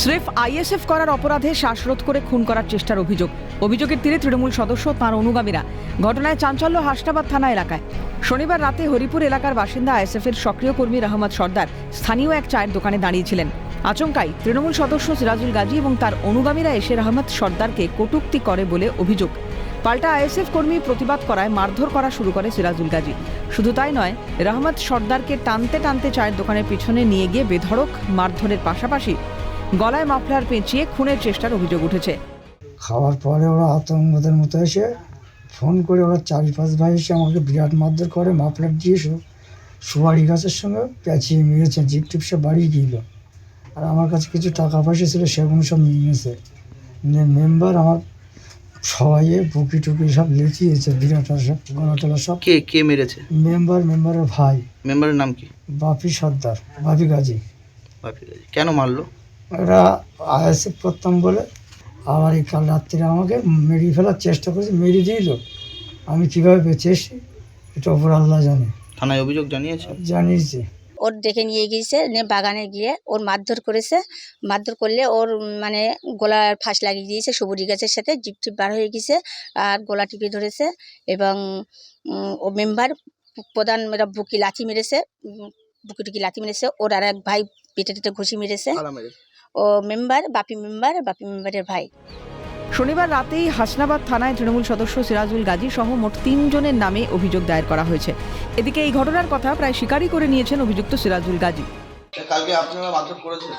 স্রেফ আইএসএফ করার অপরাধে শ্বাসরোধ করে খুন করার চেষ্টার অভিযোগ। অভিযোগের তীরে তৃণমূল সদস্য তাঁর অনুগামীরা। ঘটনায় চাঞ্চল্য হাসনাবাদ থানা এলাকায়। শনিবার রাতে হরিপুর এলাকার বাসিন্দা আইএসএফ এর সক্রিয় কর্মী রহমত সর্দার স্থানীয় এক চায়ের দোকানে দাঁড়িয়েছিলেন। আচমকাই তৃণমূল সদস্য সিরাজুল গাজী এবং তার অনুগামীরা এসে রহমত সর্দারকে কটূক্তি করে বলে অভিযোগ। পাল্টা আইএসএফ কর্মী প্রতিবাদ করায় মারধর করা শুরু করে সিরাজুল গাজী। শুধু তাই নয়, রহমত সর্দারকে টানতে টানতে চায়ের দোকানের পিছনে নিয়ে গিয়ে বেধড়ক মারধরের পাশাপাশি গলায় মাফলার পেঁচিয়ে খুনের চেষ্টার অভিযোগ উঠেছে। খাওয়ার পরে ওরা আতঙ্কদের মতো এসে ফোন করে ওরা চারি পাঁচ ভাই এসে আমাকে বিরাট মারধর করে মাফলার দিয়ে সু- সুপারি গাছের সঙ্গে পেঁচিয়ে মেরেছে জিপ টিপ সে বাড়িয়ে দিল আর আমার কাছে কিছু টাকা পয়সা ছিল সেগুলো সব নিয়ে গেছে মেম্বার আমার সবাই বুকি টুকি সব লেচিয়েছে বিরাট সব গলা টলা সব। কে কে মেরেছে? মেম্বার মেম্বারের ভাই। মেম্বারের নাম কি? বাপি সর্দার বাপি গাজী। বাপি গাজী। কেন মারলো? ওরা আইএসএফ করতাম বলে আবার এই কাল রাত্রে আমাকে মেরিয়ে ফেলার চেষ্টা করেছে মেরিয়ে দিল। আমি কীভাবে বেঁচে এসেছি এটা ওপর আল্লাহ জানে। থানায় অভিযোগ জানিয়েছে? জানিয়েছি। ওর ডেকে নিয়ে গিয়েছে নিয়ে বাগানে গিয়ে ওর মারধর করেছে। মারধর করলে ওর মানে গলার ফাঁস লাগিয়ে দিয়েছে সবুরি গাছের সাথে জিপ টিপ বার হয়ে গেছে আর গলা টিপে ধরেছে এবং ও মেম্বার প্রধান এরা বুকি লাথি মেরেছে বুকি টুকি লাথি মেরেছে ওর আর এক ভাই পেটে টেটে ঘুষি মেরেছে। মেম্বার বাপি মেম্বার বাপি মেম্বারের ভাই। শনিবার রাতেই হাসনাবাদ থানায় তৃণমূল সদস্য সিরাজুল গাজী সহ মোট তিনজনের নামে অভিযোগ দায়ের করা হয়েছে। এদিকে এই ঘটনার কথা প্রায় স্বীকারই করে নিয়েছেন অভিযুক্ত সিরাজুল গাজী। কালকে আপনারা মারধর করেছেন?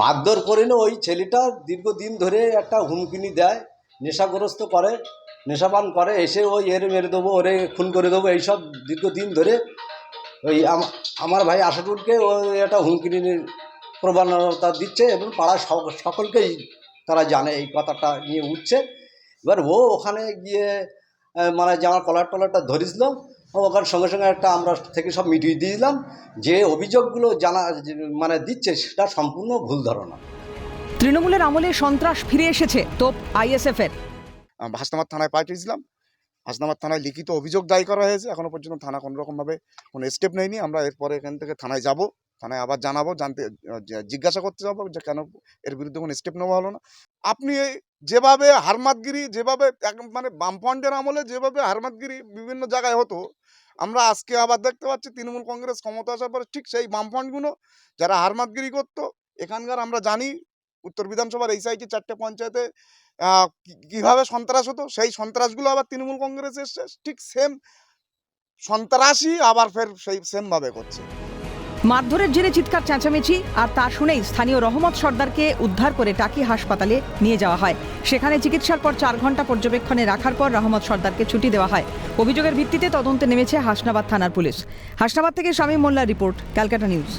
মারধর করে না ওই ছেলেটা দীর্ঘদিন ধরে একটা হুমকিনি দেয় নেশাগ্রস্ত করে নেশাপান করে এসে ওই এর মেরে দেবো ওরে খুন করে দেবো এইসব দীর্ঘদিন ধরে ওই আমার ভাই আশাটুলকে ওই একটা হুমকিনি প্রবণতা দিচ্ছে এবং পাড়ার সক- সকলকেই তারা জানে এই কথাটা নিয়ে উঠছে। এবার ও ওখানে গিয়ে মানে যে আমার কলার টলারটা ধরেছিল ও ওখানে সঙ্গে সঙ্গে একটা আমরা থেকে সব মিটিয়ে দিয়েছিলাম যে অভিযোগগুলো জানা মানে দিচ্ছে সেটা সম্পূর্ণ ভুল ধারণা। তৃণমূলের আমলে সন্ত্রাস ফিরে এসেছে তোপ আইএসএফ এর হাসনাবাদ থানায় পাঠিয়েছিলাম হাসনাবাদ থানায় লিখিত অভিযোগ দায়ী করা হয়েছে। এখনও পর্যন্ত থানা কোনো রকমভাবে কোনো স্টেপ নেয়নি। আমরা এরপরে এখান থেকে থানায় যাব। থানায় আবার জানাব, জানতে জিজ্ঞাসা করতে যাব যে, কেন এর বিরুদ্ধে কোনো স্টেপ নেওয়া হলো না। আপনি যেভাবে হারমাতগিরি, যেভাবে মানে বামফ্রন্টের আমলে যেভাবে হারমাতগিরি বিভিন্ন জায়গায় হতো, আমরা আজকে আবার দেখতে পাচ্ছি তৃণমূল কংগ্রেস ক্ষমতা আসার পরে ঠিক সেই বামফ্রন্টগুলো যারা হারমাতগিরি করতো, এখানকার আমরা জানি উত্তর বিধানসভার এই সাইডে চারটে পঞ্চায়েতে কীভাবে সন্ত্রাস হতো, সেই সন্ত্রাসগুলো আবার তৃণমূল কংগ্রেস এসছে, ঠিক সেম সন্ত্রাসই আবার ফের সেই সেমভাবে করছে। মারধরের জেরে চিৎকার চেঁচামেচি আর তা শুনেই স্থানীয় রহমত সর্দারকে উদ্ধার করে টাকি হাসপাতালে নিয়ে যাওয়া হয়। সেখানে চিকিৎসার পর চার ঘণ্টা পর্যবেক্ষণে রাখার পর রহমত সর্দারকে ছুটি দেওয়া হয়। অভিযোগের ভিত্তিতে তদন্তে নেমেছে হাসনাবাদ থানার পুলিশ। হাসনাবাদ থেকে স্বামী মোল্লার রিপোর্ট, ক্যালকাটা নিউজ।